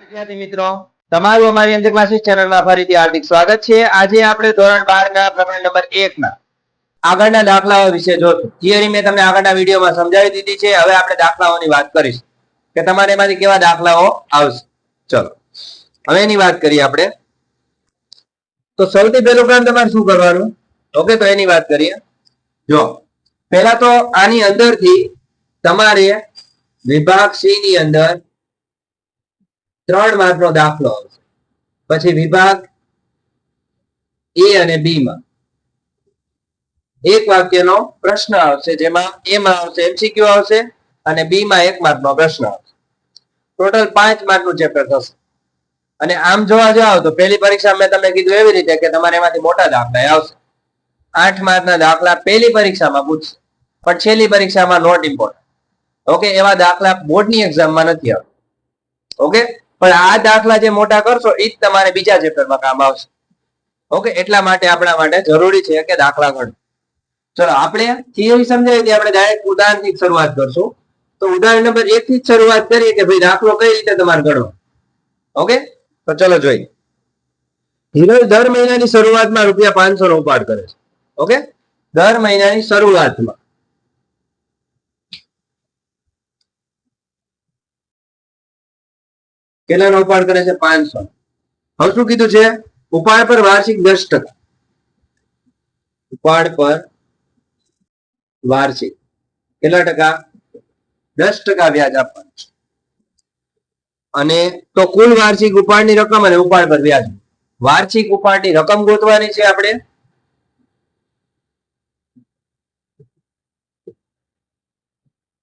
વિદ્યાર્થી મિત્રો, તમારું અમારી અંધે ક્લાસીસ ચેનલમાં ફરીથી હાર્દિક સ્વાગત છે. આજે આપણે ધોરણ બાર ના પ્રકરણ નંબર એક ના આગળના દાખલાઓ વિશે જોશું. થિયરી મેં તમને આગળના વિડીયોમાં સમજાવી દીધી છે. હવે આપણે દાખલાઓની વાત કરીશું. કે તમારે એમાંથી કેવા દાખલાઓ આવશે? ચલો. હવે એની વાત કરીએ આપણે. તો સૌથી પહેલું કામ તમારે શું કરવાનું? ઓકે, તો એની વાત કરીએ. જો, પહેલા તો આની અંદરથી તમારે વિભાગ સી ની અંદર ત્રણ માર્કનો દાખલો આવશે. પછી વિભાગ એ અને બી માં એક વાક્યનો પ્રશ્ન આવશે, જેમાં એ માં આવશે, એમસીક્યુ આવશે, અને બી માં એક માર્કનો પ્રશ્ન આવશે. ટોટલ પાંચ માર્કનું ચેપ્ટર થશે. અને આમ જોવા જાવ તો પહેલી પરીક્ષા મેં તમને કીધું એવી રીતે કે તમારે એમાંથી મોટા દાખલા આવશે. આઠ માર્કના દાખલા પહેલી પરીક્ષામાં પૂછશે. પણ છેલ્લી પરીક્ષામાં નોટ ઇમ્પોર્ટન્ટ ઓકે એવા દાખલા બોર્ડની એક્ઝામમાં નથી આવતા. ઓકે પણ આ દાખલા જે મોટા કરશો એ જ તમારે બીજા ચેપ્ટરમાં કામ આવશે. ઓકે, એટલા માટે આપણા માટે જરૂરી છે કે દાખલા ગણ. ચલો, આપણે થિયરી સમજાવી હતી, આપણે ડાયરેક્ટ ઉદાહરણથી જ શરૂઆત કરશું. તો ઉદાહરણ નંબર એક થી જ શરૂઆત કરીએ કે ભાઈ દાખલો કઈ રીતે તમારે ગણવો ઓકે, તો ચલો જોઈએ. હીરો દર મહિનાની શરૂઆતમાં રૂપિયા પાંચસો નો ઉપાડ કરે છે. ઓકે, દર મહિનાની શરૂઆતમાં. કેટલાનો ઉપાડ કરે છે? પાંચસો. હવે શું કીધું છે? ઉપાડ પર વાર્ષિક દસ ટકા. ઉપાડ પર વાર્ષિક કેટલા ટકા? દસ ટકા વ્યાજ આપવાનું છે. અને તો કુલ વાર્ષિક ઉપાડની રકમ અને ઉપાડ પર વ્યાજ. વાર્ષિક ઉપાડની રકમ ગોતવાની છે આપણે.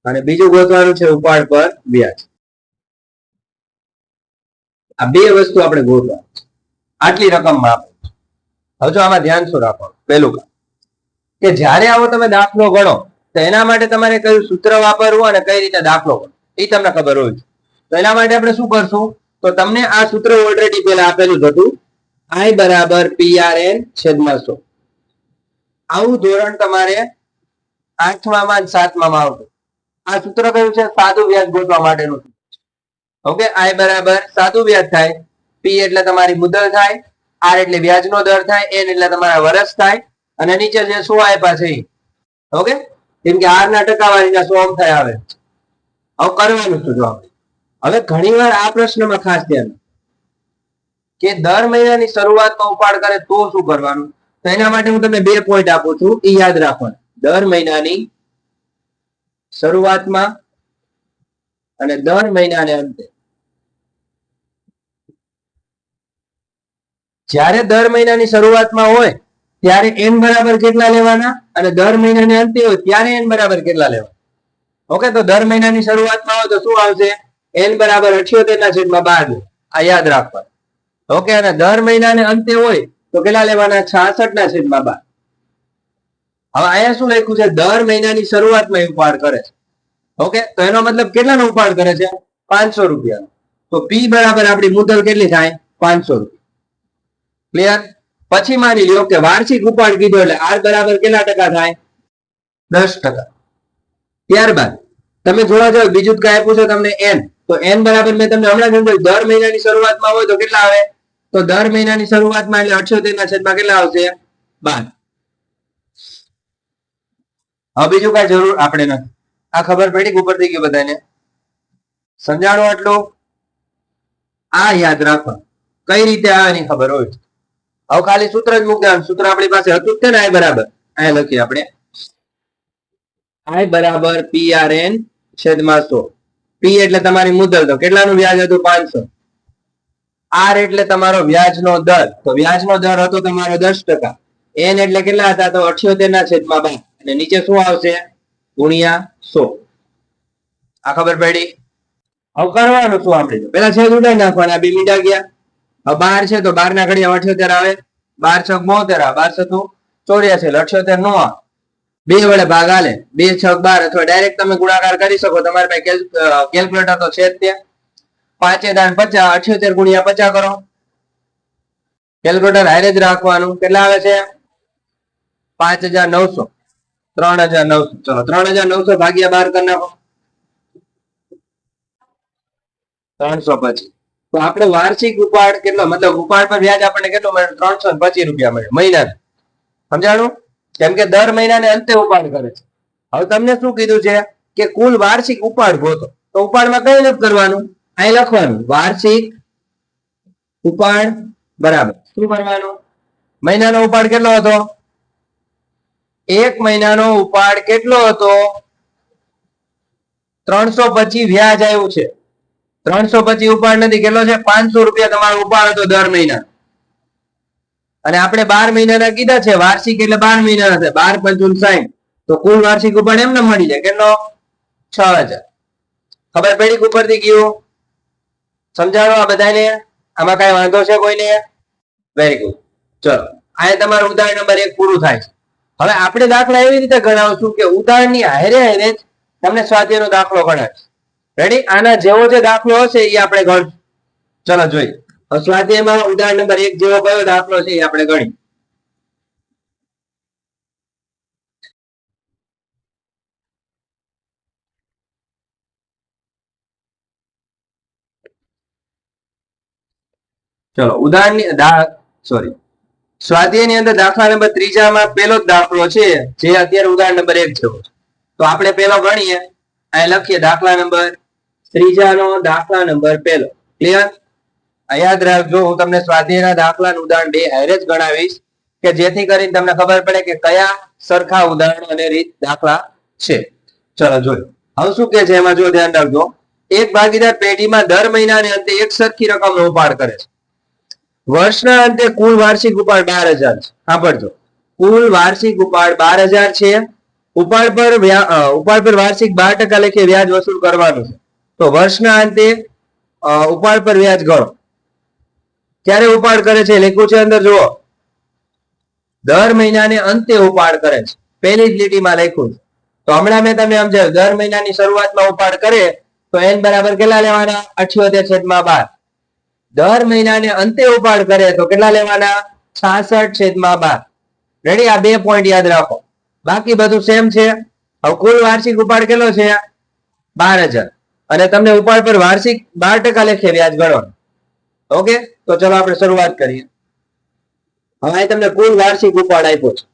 અને બીજું ગોતવાનું છે ઉપાડ પર વ્યાજ. આ બે વસ્તુ આપણે ગોઠવા આટલી રકમમાં આપે હવે જો આમાં ધ્યાન શું રાખવાનું? પહેલું કામ. કે જ્યારે આવો તમે દાખલો ગણો, તો એના માટે તમારે કયું સૂત્ર વાપરવું અને કઈ રીતે દાખલો ગણો એ તમને ખબર હોય તો એના માટે આપણે શું કરશું? તો તમને આ સૂત્ર ઓલરેડી પેલા આપેલું હતું. આઈ બરાબર પીઆરએન છેદમાં સો. આવું ધોરણ તમારે આઠમામાં સાતમામાં આવતું. આ સૂત્ર કયું છે? સાદું વ્યાજ ગોતવા માટેનું ઓકે આઈ બરાબર. સાદું વ્યાજ થાય. પી એટલે તમારી મુદલ થાય. આર એટલે વ્યાજનો દર થાય. એન એટલે તમારા વર્ષ થાય. અને નીચે જે સો આપ્યા છે ઓકે કેમ કે આર ના ટકાવારીના સો થાય આવે? હવે કરવાનું શું જો. હવે ઘણીવાર આ પ્રશ્નમાં ખાસ ધ્યાન કે દર મહિનાની શરૂઆતમાં ઉપાડ કરે તો શું કરવાનું? તો એના માટે હું તમને બે પોઈન્ટ આપું છું. એ યાદ રાખવાનું. દર મહિનાની શરૂઆતમાં અને દર મહિનાને અંતે. જ્યારે દર મહિનાની શરૂઆતમાં હોય, ત્યારે એન બરાબર કેટલા લેવાના? અને દર મહિનાને અંતે હોય, ત્યારે એન બરાબર કેટલા લેવાના? ઓકે, તો દર મહિનાની શરૂઆતમાં હોય તો શું આવશે? એન બરાબર અઠ્યોતેર ના છેદમાં બાર આ યાદ રાખવા ઓકે, અને દર મહિનાને અંતે હોય તો કેટલા લેવાના? છાસઠ ના છેદમાં બાર. હવે અહીંયા શું લખ્યું છે? દર મહિનાની શરૂઆતમાં ઉપાડ કરે છે. ઓકે, તો એનો મતલબ કેટલાનો ઉપાડ કરે છે? પાંચસો રૂપિયા તો પી બરાબર આપણી મુદલ કેટલી થાય? પાંચસો રૂપિયા. ક્લિયર પછી માની લ્યો કે વાર્ષિક ઉપાડ કીધો એટલે આર બરાબર કેટલા ટકા થાય? દસ ટકા. ત્યારબાદ, તમે જોવા જાવ બીજું કઈ આપ્યું છે તમને એન તો એન બરાબર મેં તમને હમણાં સમજાવ્યું, દર મહિનાની શરૂઆતમાં હોય તો કેટલા આવે? તો દર મહિનાની શરૂઆતમાં એટલે અઠ્યોતેર ના છેદમાં કેટલા આવશે? બાર. હવે બીજું કઈ જરૂર આપણે નથી. આ ખબર પડી કે ઉપર થઈ ગયું બધાને? સમજાણો આટલું? આ યાદ રાખો. કઈ રીતે આવે એની ખબર હોય? હવે ખાલી સૂત્ર જ મૂકી સૂત્ર આપણી પાસે હતું જ છે ને આ બરાબર. અહીંયા લખીએ આપણે. આઈ બરાબર પી આર એન છેદમાં સો. પી એટલે તમારી મુદ્દલ તો કેટલાનું વ્યાજ હતું? પાંચસો. આર એટલે તમારો વ્યાજનો દર. તો વ્યાજનો દર હતો તમારો દસ ટકા. એન એટલે કેટલા હતા? તો અઠ્યોતેર ના છેદમાં બાર. અને નીચે શું આવશે? ગુણ્યા સો. આ ખબર પડી? હવે કરવાનું શું આપણે? પેલા છેદ ઉડાઈ નાખવાના. બે મીડા ગયા. બાર છે તો બાર ના ઘડિયા અઠ્યોતેર આવે. બાર છક બોતેર આવે. બાર છતું ચોર્યાસી અઠ્યોતેર નો બે વડે ભાગ આલે. બે છક બાર અથવા ડાયરેક્ટ તમે ગુણાકાર કરી શકો. તમારી પાસે કેલ્ક્યુલેટર તો છે જ ત્યાં. પાંચે દાન પચાસ, અઠ્યોતેર ગુણ્યા પચાસ કરો. કેલ્ક્યુલેટર હારે જ રાખવાનું. કેટલા આવે છે? પાંચ હજાર નવસો. ત્રણ હજાર નવસો. ચલો, ત્રણ હજાર નવસો ભાગ્યા બાર કરી નાખો. ત્રણસો પછી. તો આપણે વાર્ષિક ઉપાડ કેટલો, મતલબ ઉપાડ પર વ્યાજ આપણને કેટલો મળે? ત્રણસો પચીસ રૂપિયા મળે મહિના સમજાણું? કેમ કે દર મહિનાને અંતે ઉપાડ કરે છે. હવે તમને શું કીધું છે કે કુલ વાર્ષિક ઉપાડ ગોતો. તો ઉપાડમાં કઈ નથી કરવાનું? અહીં લખવાનું, વાર્ષિક ઉપાડ બરાબર. શું કરવાનું? મહિનાનો ઉપાડ કેટલો હતો? એક મહિનાનો ઉપાડ કેટલો હતો? ત્રણસો પચીસ વ્યાજ આવ્યું છે. ત્રણસો પછી ઉપાડ નથી, કેટલો છે? પાંચસો રૂપિયા તમારો ઉપાડ હતો દર મહિના. અને આપણે બાર મહિનાના કીધા છે, વાર્ષિક એટલે બાર મહિનાના છે, બાર પંચુન સાઈઠ. તો કુલ વાર્ષિક ઉપાડ એમને મળી જાય, કેટલો? છ હજાર. ખબર પડી ઉપરથી ગયું સમજાણો આ બધાને? આમાં કઈ વાંધો છે કોઈને? વેરી ગુડ ચલો આ તમારું ઉદાહરણ નંબર એક પૂરું થાય છે. હવે આપણે દાખલા એવી રીતે ગણાવશું કે ઉદાહરણની હારે હારે તમને સ્વાધ્યાયનો દાખલો ગણાવીશ રેડી આના જેવો જે દાખલો હશે એ આપણે ગણ ચલો જોઈએ. સ્વાધ્યાયમાં ઉદાહરણ નંબર એક જેવો કયો દાખલો છે એ આપણે ગણી. ચલો, ઉદાહરણની સોરી સ્વાધ્યાયની અંદર દાખલા નંબર ત્રીજામાં પેલો જ દાખલો છે, જે અત્યારે ઉદાહરણ નંબર એક જેવો છે. તો આપણે પેલો ગણીએ. અહીં લખીએ દાખલા નંબર ત્રીજાનો દાખલા નંબર પેલો ક્લિયર યાદ રાખજો, હું તમને સ્વાધ્યાયના દાખલાનું ઉદાહરણ બે હારે ગણાવીશ, કે જેથી કરીને તમને ખબર પડે કે કયા સરખા ઉદાહરણ અને રીત દાખલા છે. ચલો જોઈએ હવે શું કે છે એમાં? જો ધ્યાન રાખજો. એક ભાગીદાર પેઢીમાં દર મહિનાને અંતે એક સરખી રકમનો ઉપાડ કરે છે. વર્ષના અંતે કુલ વાર્ષિક ઉપાડ બાર હજાર છે. સાંભળજો. કુલ વાર્ષિક ઉપાડ બાર હજાર છે. ઉપાડ પર ઉપાડ પર વાર્ષિક બાર ટકા લેખે વ્યાજ વસૂલ કરવાનું છે. તો વર્ષના અંતે ઉપાડ પર વ્યાજ ગણો. ક્યારે ઉપાડ કરે છે લખ્યું છે અંદર, જુઓ. દર મહિનાને અંતે ઉપાડ કરે છે. પહેલી જ લીટીમાં લખ્યું છે. તો હમણાં મેં તમને સમજાવ્યું, દર મહિનાની શરૂઆતમાં ઉપાડ કરે, તો એન બરાબર કેટલા લેવાના? અઠ્યોતેર છેદમાં બાર. દર મહિનાને અંતે ઉપાડ કરે, તો કેટલા લેવાના? છાસઠ છેદમાં બાર. રેડી આ બે પોઈન્ટ યાદ રાખો. બાકી બધું સેમ છે? હવે કુલ વાર્ષિક ઉપાડ કેટલો છે? બાર હજાર. અને તમને ઉપાડ પર વાર્ષિક બાર ટકા લેખે વ્યાજ ગણવાનું ઓકે? તો ચલો આપણે શરૂઆત કરીએ. હવે તમને કુલ વાર્ષિક ઉપાડ આપ્યો છે.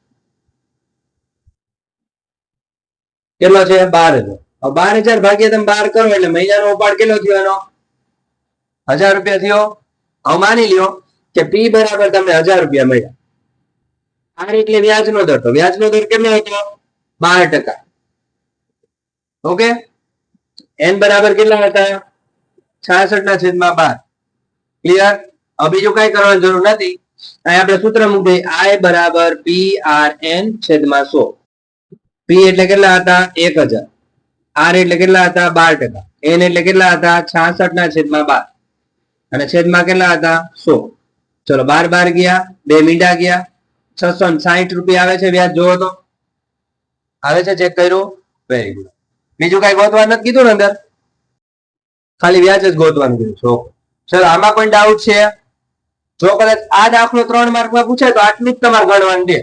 કેટલો છે? બાર હજાર. બાર હજાર ભાગ્યા તમે બાર કરો એટલે મહિનાનો ઉપાડ કેટલો થયો એનો? હજાર રૂપિયા થયો. હવે માની લ્યો કે પી બરાબર તમને હજાર રૂપિયા મળ્યા. આર એટલે વ્યાજનો દર. તો વ્યાજનો દર કેટલો હતો બાર ટકા. ઓકે? એન બરાબર કેટલા હતા? છાસઠ ના છેદમાં બાર. ક્લિયર હવે બીજું કઈ કરવાની જરૂર નથી. અહીં આપણે સૂત્ર મૂકી આઈ બરાબર પી આર એન છેદમાં સો. પી એટલે કેટલા હતા? એક હજાર. આર એટલે કેટલા હતા? બાર ટકા. એન એટલે કેટલા હતા? છાસઠ ના છેદમાં બાર. અને છેદમાં કેટલા હતા? સો. ચલો, બાર બાર ગયા, બે મીંડા ગયા. છસો ને સાહીઠ રૂપિયા આવે છે વ્યાજ જોવો તો. આવે છે ચેક કર્યું? વેરી ગુડ બીજું કઈ ગોતવાનું નથી કીધું ને અંદર? ખાલી વ્યાજ જ ગોતવાનું કીધું. છો સર આમાં કોઈ ડાઉટ છે? જો કદાચ આ દાખલો ત્રણ માર્કમાં પૂછાય તો આટલું જ તમારે ગણવાનું છે.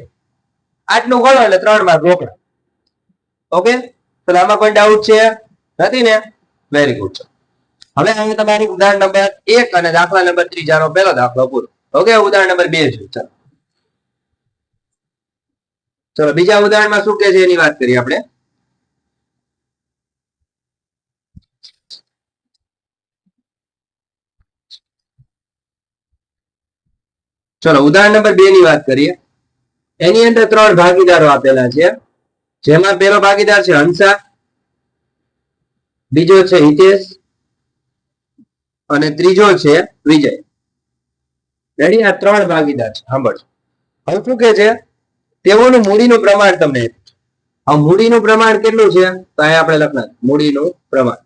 આટલું ગણો એટલે ત્રણ માર્ક રોકડા. ઓકે? સર આમાં કોઈ ડાઉટ છે? નથી ને? વેરી ગુડ હવે હવે તમારી ઉદાહરણ નંબર એક અને દાખલા નંબર ત્રીજાનો પહેલો દાખલો પૂરો. ઓકે? ઉદાહરણ નંબર બે છે. ચાલો. ચલો, બીજા ઉદાહરણમાં શું કે છે એની વાત કરીએ આપણે? ચલો, ઉદાહરણ નંબર બે ની વાત કરીએ. એની અંદર ત્રણ ભાગીદારો આપેલા છે. જેમાં પેલો ભાગીદાર છે હંસા, બીજો છે હિતેશ, અને ત્રીજો છે વિજય. રેડી આ ત્રણ ભાગીદાર છે. સાંભળજો. હવે શું કે છે? તેઓનું મૂડીનું પ્રમાણ તમને હવે મૂડીનું પ્રમાણ કેટલું છે? તો અહીંયા આપણે લખના મૂડીનું પ્રમાણ.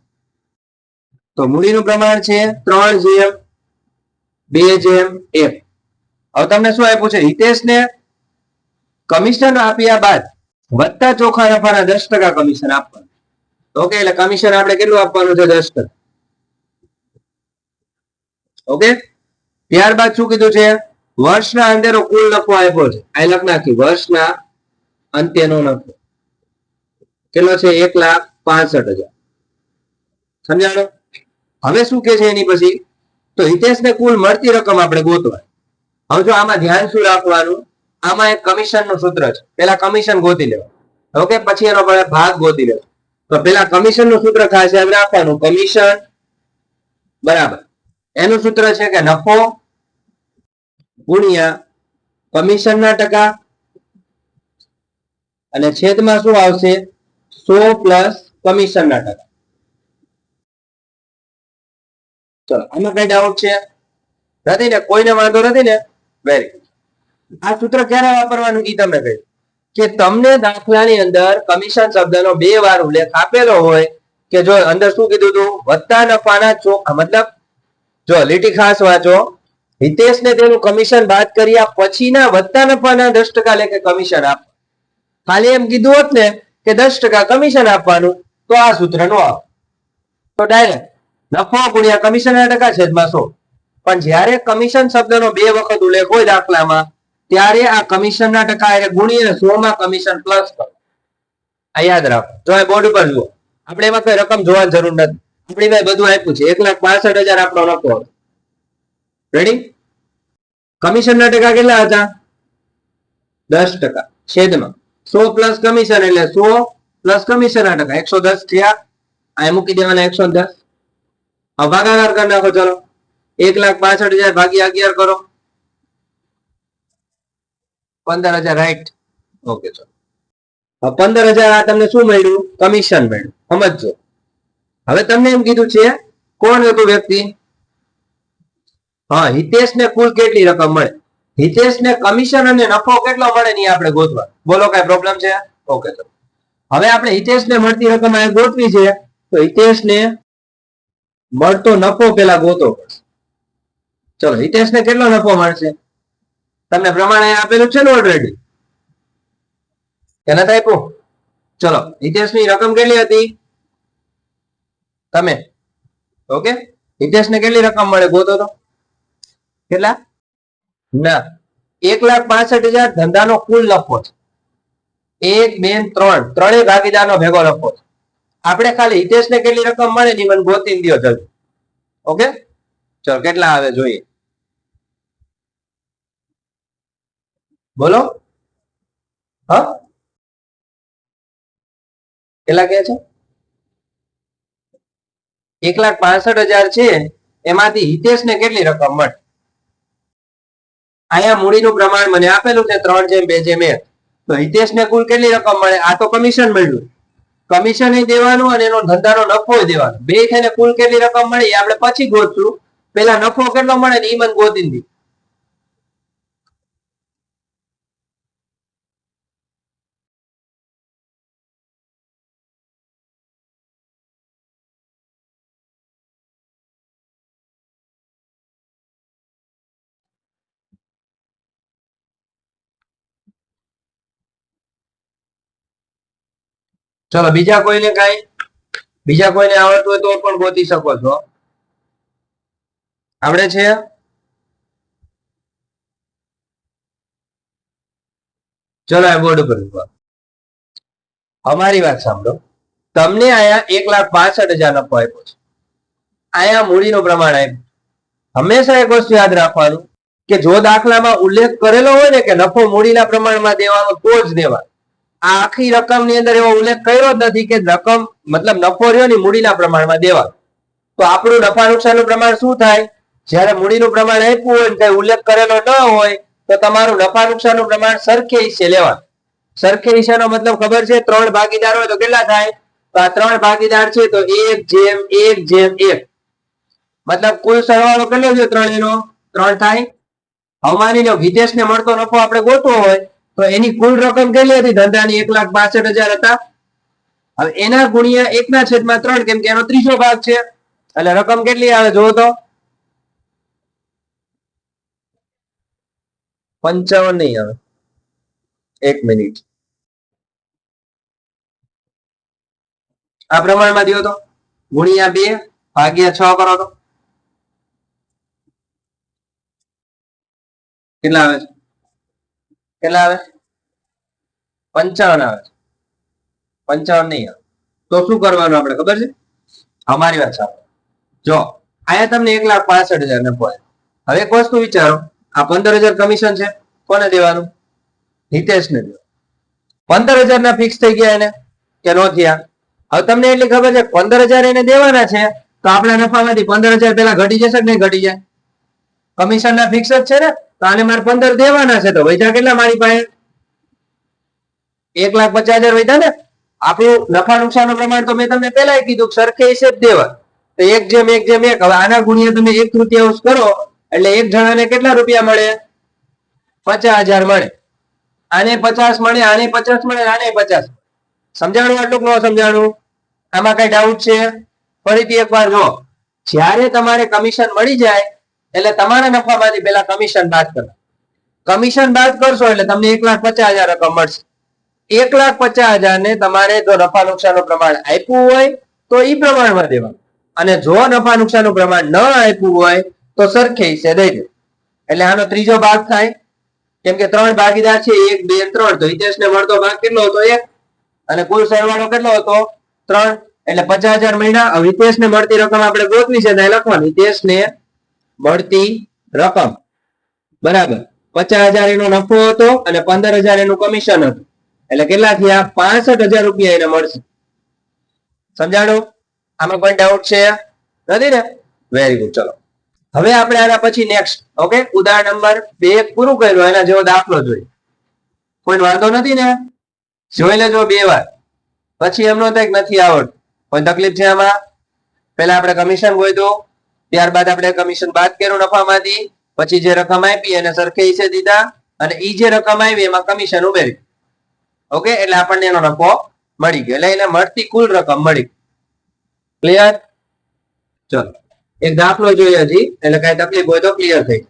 તો મૂડીનું પ્રમાણ છે ત્રણ જેમ, બે જેમ, એક. હવે તમને શું આપ્યું છે? હિતેશને કમિશન આપ્યા બાદ વત્તા ચોખા નફાના દસ ટકા કમિશન આપવાનું. ઓકે એટલે કમિશન આપણે કેટલું આપવાનું છે? દસ ટકા. ઓકે ત્યારબાદ શું કીધું છે? વર્ષના અંતેનો કુલ નફો આપ્યો છે. આ લખ નાખી. વર્ષના અંત્યનો નફો. કેટલો છે? એક લાખ પાસઠ હજાર. સમજાણો? હવે શું કે છે એની પછી? તો હિતેશને કુલ મળતી રકમ આપણે ગોતવાની. હવે જો આમાં ધ્યાન શું રાખવાનું? આમાં એક કમિશનનું સૂત્ર છે. પેલા કમિશન ગોતી લેવો ઓકે? પછી એનો ભાગ ગોતી લેવો તો પેલા કમિશનનું સૂત્ર ખાસ યાદ રાખવાનું. કમિશન બરાબર. એનું સૂત્ર છે કે નફો ગુણ્યા કમિશન ના ટકા અને છેદમાં શું આવશે? સો પ્લસ કમિશન ના ટકા. ચલો, આમાં કઈ ડાઉટ છે? નથી ને? કોઈને વાંધો નથી ને? વેરી આ સૂત્ર ક્યારે વાપરવાનું? ઈ તમે કહ્યું કે તમને દાખલાની અંદર કમિશન શબ્દનો બે વાર ઉલ્લેખ આપેલો હોય કે જો અંદર શું કીધું હતું? વધતા નફાના ચોખ્ખા મતલબ જો લીટી ખાસ વાંચો. હિતેશને તેનું કમિશન બાદ કર્યા પછીના વત્તા નફાના દસ ટકા લેખે કમિશન આપ. ખાલી એમ કીધું હોત ને કે દસ ટકા કમિશન આપવાનું, તો આ સૂત્ર નો આપ તો ડાયરેક્ટ નફો ગુણ્યા કમિશન ના ટકા છેદમાં સો. પણ જ્યારે કમિશન શબ્દનો બે વખત ઉલ્લેખ હોય દાખલામાં, ત્યારે આ કમિશન ના ટકા એટલે ગુણીને સો માં કમિશન પ્લસ કરો. આ યાદ રાખો. જો આ બોર્ડ ઉપર જુઓ. આપણે એમાં કઈ રકમ જોવાની જરૂર નથી. આપણી ભાઈ બધું આપ્યું છે. એક લાખ પાસઠ હજાર આપણો નફો રેડી કમિશન ના ટકા કેટલા હતા? દસ ટકા. છેદમાં. સો પ્લસ કમિશન એટલે સો પ્લસ કમિશન ના ટકા. એકસો દસ થયા. આ મૂકી દેવાના એકસો દસ. ભાગાકાર કરી નાખો, ચલો. એક લાખ પાસઠ હજાર ભાગ્યા અગિયાર કરો. પંદર હજાર રાઈટ ઓકે ચલો પંદર હજાર તમને શું મળ્યું? કમિશન મળ્યું. સમજો હવે તમને એમ કીધું છે, કોણ હતું વ્યક્તિ? હા હિતેશ ને કુલ કેટલી રકમ મળે? હિતેશ ને કમિશન અને નફો કેટલો મળે ની આપણે ગોતવા. બોલો, કઈ પ્રોબ્લેમ છે? ઓકે ચલો હવે આપણે હિતેશ ને મળતી રકમ ગોતવી છે, તો હિતેશ ને મળતો નફો પેલા ગોતો પડશે. ચલો હિતેશ ને કેટલો નફો મળશે? તમને પ્રમાણે આપેલું છે ને ઓલરેડી નથી આપ્યું? ચલો હિતેશની રકમ કેટલી હતી? તમે? ઓકે? હિતેશ ને કેટલી રકમ મળે? ગોતો તો. કેટલા? ના. એક લાખ પાસઠ હજાર ધંધાનો કુલ નફો છે. એક, બે, ત્રણ. ત્રણેય ભાગીદારનો ભેગો નફો છે. આપણે ખાલી હિતેશ ને કેટલી રકમ મળે ની મને ગોતી દો જલ્દી. ઓકે? ચલો, કેટલા આવે જોઈએ? બોલો? હા? કેટલા કે છે? એક લાખ પાસઠ હજાર છે. એમાંથી હિતેશ ને કેટલી રકમ મળે? અહીંયા મૂડીનું પ્રમાણ મને આપેલું છે ત્રણ જેમ બે જેમ એક. તો હિતેશ ને કુલ કેટલી રકમ મળે? આ તો કમિશન મળ્યું. કમિશન દેવાનું અને એનો ધંધાનો નફો દેવાનો. બે થઈને કુલ કેટલી રકમ મળે? આપણે પછી ગોતશું. પેલા નફો કેટલો મળે ને એ મને ગોતી દી. ચલો, બીજા કોઈને કઈ? બીજા કોઈને આવડતું હોય તો પણ ગોતી શકો છો. આવડે છે? ચલો, આ બોર્ડ ઉપર અમારી વાત સાંભળો. તમને આયા એક લાખ પાસઠ હજાર નફો આપ્યો છે. આયા મૂડીનું પ્રમાણ આપ્યું. હંમેશા એક વસ્તુ યાદ રાખવાનું કે જો દાખલામાં ઉલ્લેખ કરેલો હોય ને કે નફો મૂડીના પ્રમાણમાં દેવાનો તો જ દેવાનો. આ આખી રકમની અંદર એવો ઉલ્લેખ કર્યો જ નથી કે રકમ મતલબ નફો રહ્યો ને મૂડીના પ્રમાણમાં દેવા તો આપણું નફા નુકસાનનું પ્રમાણ શું થાય? જ્યારે મૂડીનું પ્રમાણ આપ્યું હોય ને કઈ ઉલ્લેખ કરેલો ન હોય, તો તમારું નફા નુકસાનનું પ્રમાણ સરખે હિસ્સે લેવા સરખે હિસ્સાનો મતલબ ખબર છે? ત્રણ ભાગીદાર હોય તો કેટલા થાય? તો આ ત્રણ ભાગીદાર છે તો એક, જેમ એક જેમ, એક. મતલબ કુલ સરવાળો કેટલો છે ત્રણ એનો ત્રણ થાય. હવે માની વિદેશ ને મળતો નફો આપણે ગોતવો હોય તો એની કુલ રકમ કેટલી હતી? ધંધાની એક લાખ બાસઠ હજાર હતા. હવે એના ગુણ્યા એક ના છેદમાં ત્રણ, કેમ કે એનો ત્રીજો ભાગ છે. એટલે રકમ કેટલી આવે જોવો તો? પંચાવન નહીં આવે. એક મિનિટ. આ પ્રમાણમાં દો તો. ગુણ્યા બે ભાગ્યા છ કરો તો. કેટલા આવે છે? કેટલા આવે? પંચાવન આવે. પંચાવન નહીં આવે. તો શું કરવાનું આપણે, ખબર છે? અમારી વાત સાંભળો. જો, અહીંયા તમને એક લાખ પાસઠ હજાર નફો આવ્યો. હવે એક વસ્તુ વિચારો, આ પંદર હજાર કમિશન છે, કોને દેવાનું? હિતેશને દેવાનું. પંદર હજાર ના ફિક્સ થઈ ગયા એને, કે નો થયા? હવે તમને એટલી ખબર છે, પંદર હજાર એને દેવાના છે, તો આપણા નફામાંથી પંદર હજાર પેલા ઘટી જશે કે નહીં ઘટી જાય? કમિશન ના ફિક્સ જ છે ને? તો આને મારે પંદર દેવાના છે, તો વૈધા કેટલા મારી પાસે? એક લાખ પચાસ હજાર વૈધા ને? આપણું નફા નુકસાન પ્રમાણ તો મેં તમને પહેલા કીધું, સરખે સરખે જ દેવા. તો એક જેમ એક જેમ એક. હવે આના ગુણ્યા તમે એક તૃતીયાંશ કરો, એટલે એક જણાને કેટલા રૂપિયા મળે? પચાસ હજાર મળે. આને પચાસ મળે, આને પચાસ મળે, આને પચાસ સમજાણું આટલું ન સમજાણું? આમાં કઈ ડાઉટ છે? ફરીથી એકવાર જો. જ્યારે તમારે કમિશન મળી જાય એટલે તમારા નફામાંથી પેલા કમિશન બાદ કરો કમિશન બાદ કરશો એટલે તમને એક લાખ પચાસ હજાર રકમ મળશે. એક લાખ પચાસ હજાર ને તમારે જો નફા નુકસાનનું પ્રમાણ આપ્યું હોય, તો એ પ્રમાણમાં દેવાનું. અને જો નફા નુકસાનનું પ્રમાણ ન આપ્યું હોય, તો સરખે હિસ્સે દઈ દે એટલે આનો ત્રીજો ભાગ થાય. કેમ કે ત્રણ ભાગીદાર છે, એક, બે, ત્રણ. તો હિતેશને મળતો ભાગ કેટલો હતો? એક. અને કુલ સરવાળો કેટલો હતો? ત્રણ. એટલે પચાસ હજાર મહિના. હિતેશ ને મળતી રકમ આપણે ગોતવી છે ત્યાં હિતેશ હિતેશને મળતી રકમ. બરાબર. પચાસ હજાર એનો નફો હતો અને પંદર હજાર એનું કમિશન હતું. એટલે કેટલા થયા પાસઠ હજાર રૂપિયા એને મળશે. સમજાણું? આમાં કોઈ ડાઉટ છે? નથી ને? વેરી ગુડ ચલો. હવે આપણે આના પછી નેક્સ્ટ ઓકે ઉદાહરણ નંબર બે પૂરું કર્યું. એના જેવો દાખલો જોઈએ. કોઈ વાંધો નથી ને? જોઈ લેજો બે વાર. પછી એમનો તો નથી આવડતું. કોઈ તકલીફ છે આમાં? પહેલા આપણે કમિશન ગોઈતું ત્યારબાદ આપણે કમિશન બાદ કર્યું નફામાંથી, પછી જે રકમ આપી એને સરખે હિસ્સે દીધા અને ઈ જે રકમ આવી એમાં કમિશન ઉમેરી ઓકે એટલે આપણને એનો નફો મળી ગયો. એટલે એને મળતી કુલ રકમ મળી. ક્લિયર ચલો. એક દાખલો જોઈએ હજી. એટલે કઈ તકલીફ હોય તો ક્લિયર થઈ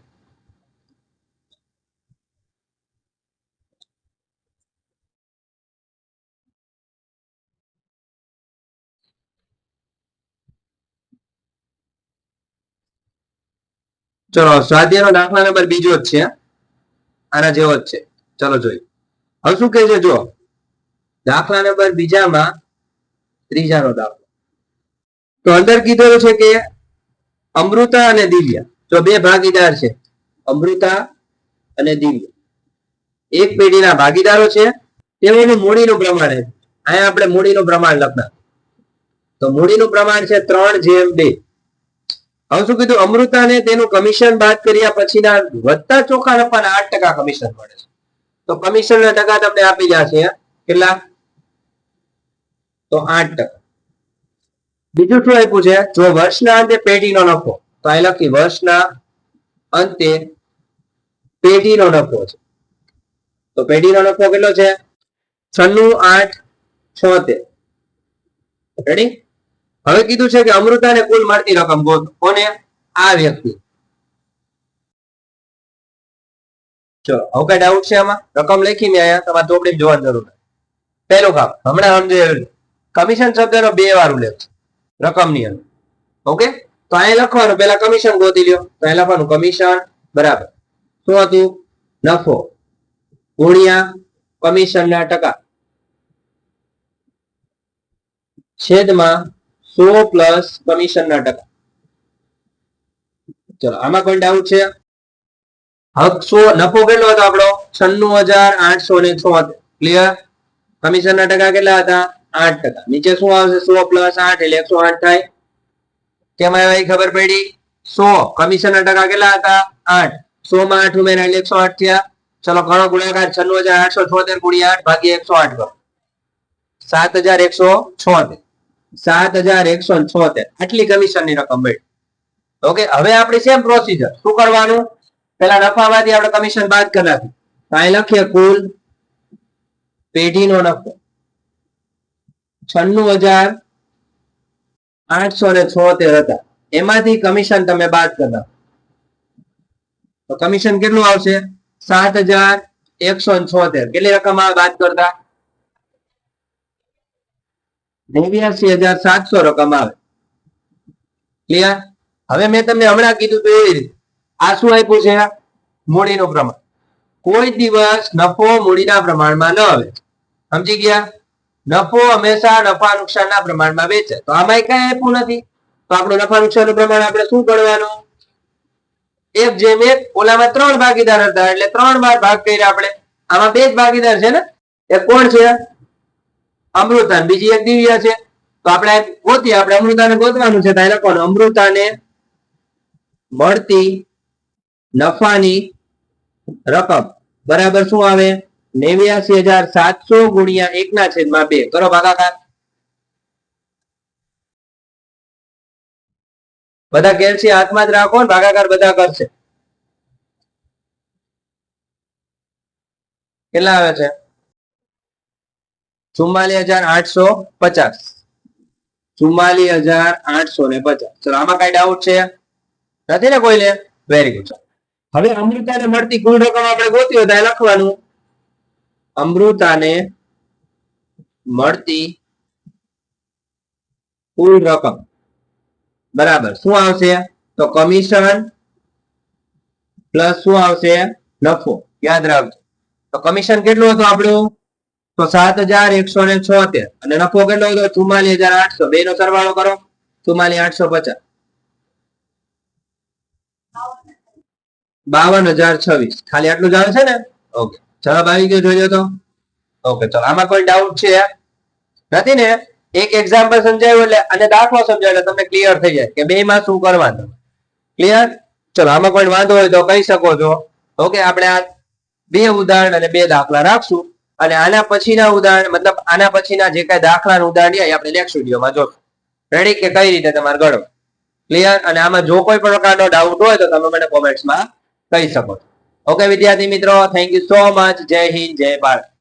ચલો, સ્વાધ્યાયનો દાખલા નંબર બીજો જ છે. આના જેવો જ છે. ચલો, જોઈએ. હવે શું કહે છે જો દાખલા નંબર બીજામાં ત્રીજાનો દાખલો. તો અંદર કીધેલું છે કે અમૃતા અને દિવ્યા. જો બે ભાગીદાર છે, અમૃતા અને દિવ્યા. એક પેઢીના ભાગીદારો છે તેઓનું મૂડીનું પ્રમાણ છે. અહીંયા આપણે મૂડીનું પ્રમાણ લખના તો મૂડીનું પ્રમાણ છે ત્રણ જેમ બે. હવે શું કીધું? અમૃતાને તેનું કમિશન બાદ કર્યા પછીના વધતા ચોખ્ખા પણ આઠ ટકા કમિશન મળે છે. તો કમિશન ના ટકા તમને આપી જશે કેટલા? તો આઠ ટકા. બીજું શું આપ્યું છે? જો વર્ષના અંતે પેઢીનો નફો, તો અહીં લખી, વર્ષના અંતે પેઢીનો નફો છે. તો પેઢીનો નફો કેટલો છે? છન્નું આઠ છોતેર. રેડી હવે કીધું છે કે અમૃતાને કુલ મળતી રકમ ગોતો. કોને? આ વ્યક્તિ. ચલો, હવે કઈ ડાઉટ છે આમાં? રકમ લખી મેં અહીંયા, તમારે ચોપડી જોવાની જરૂર પહેલું કામ, હમણાં સમજે કમિશન શબ્દનો બે વાર ઉલ્લેખ છે, રકમની અંદર. ઓકે? તો અહીંયા લખવાનું પેલા કમિશન ગોતી લ્યો. તો અહીંયા લખવાનું કમિશન બરાબર. શું હતું? નફો. ગુણ્યા કમિશન ના ટકા. છેદમાં સો પ્લસ કમિશન ના ટકા. ચલો, આમાં કોઈ ડાઉટ છે? હક સો નફો કેટલો હતો આપણો? છન્નું હજાર આઠસો ને ચોતેર ક્લિયર કમિશનના ટકા કેટલા હતા? આઠ ટકા. નીચે શું આવશે? સો પ્લસ આઠ એટલે એકસો આઠ થાય. કેમ આવ્યા ખબર પડી? સો. કમિશન ના ટકા કેટલા હતા? આઠ. સો આઠ ઉમેરા એટલે એકસો આઠ થયા. ચલો, ઘણો ગુણાકાર. છન્નું હજાર આઠસો છોતેર ગુણ્યા આઠ ભાગ્યા એકસો આઠ કરો. સાત હજાર એકસો છોતેર. સાત હજાર એકસો છોતેર. આટલી કમિશનની રકમ મળી. ઓકે હવે આપણી સેમ પ્રોસીજર શું કરવાનું? પેલા નફામાંથી આપણે કમિશન બાદ કરી અહીં લખીએ કુલ પેઢીનો નફો. છન્નું હજાર આઠસો ને છોતેર હતા. એમાંથી કમિશન તમે બાદ કરી તો કમિશન કેટલું આવશે? સાત હજાર એકસો છોતેર. કેટલી રકમ આ બાદ કરતા? નેવ્યાસી હજાર સાતસો રકમ આવે. ક્લિયર હવે મેં તમને હમણાં કીધું તો રીતે આ શું આપ્યું છે મૂડીનું પ્રમાણ. કોઈ દિવસ નફો મૂડીના પ્રમાણમાં ન આવે. સમજી ગયા? નફો હંમેશા નફા નુકસાનના પ્રમાણમાં વેચે. તો આમાં કઈ આપ્યું નથી. તો આપણું નફા નુકસાનનું પ્રમાણ આપણે શું ગણવાનું? એક જેમ એક, ઓલામાં ત્રણ ભાગીદાર હતા. એટલે ત્રણ બાર ભાગ કર્યા આપણે. આમાં બે જ ભાગીદાર છે ને? એ કોણ છે? અમૃતા બીજી એક દિવ્ય છે. તો આપણે ગોતીએ, આપણે અમૃતાને ગોતવાનું છે, તો એને કોણ અમૃતાને મળતી નફાની રકમ. બરાબર શું આવે? નેવ્યાસી હજાર સાતસો ગુણ્યા એક ના છેદમાં બે. કરો ભાગાકાર. બધા કેલ્સી હાથમાં જ રાખો ભાગાકાર બધા કરશે. કેટલા આવે છે? ચુમ્માલીસ હજાર આઠસો પચાસ. ચુમ્માલી હજાર આઠસો ને પચાસ. ચલો, આમાં કઈ ડાઉટ છે? નથી ને કોઈને? વેરી ગુડ હવે અમૃતાને મળતી કુલ રકમ આપણે ગોતી હોય લખવાનું. અમૃતાને મળતી કુલ રકમ. બરાબર. શું આવશે? તો કમિશન પ્લસ શું આવશે? નફો. યાદ રાખજો. તો કમિશન કેટલું હતું આપણું? તો સાત હજાર એકસો ને છોતેર. અને નફો કેટલો હતો? ચુમ્માલીસ હજાર આઠસો. બે નો સરવાળો કરો. ચુમ્માલીસ આઠસો પચાસ. બાવન હજાર છવ્વીસ. ખાલી આટલું જ આવે છે ને? ઓકે. જવાબ આવી ગયો જોજો તો. ઓકે, ચલો. આમાં કોઈ ડાઉટ છે? નથી ને? એક એક્ઝામ્પલ સમજાયું એટલે અને દાખલો સમજાયો એટલે તમને ક્લિયર થઈ જાય કે બે માં શું કરવાનું. ક્લિયર ચલો, આમાં કોઈ વાંધો હોય તો કહી શકો છો. ઓકે, આપણે આ બે ઉદાહરણ અને બે દાખલા રાખશું. અને આના પછીના ઉદાહરણ, મતલબ આના પછીના જે કઈ દાખલાનું ઉદાહરણ એ આપણે નેક્સ્ટ વિડીયોમાં જોશું. રેડી કે કઈ રીતે તમારે ગણો? ક્લિયર અને આમાં જો કોઈ પ્રકારનો ડાઉટ હોય તો તમે મને કોમેન્ટ્સમાં કહી શકો ઓકે વિદ્યાર્થી મિત્રો થેન્ક યુ સો મચ જય હિન્દ, જય ભારત.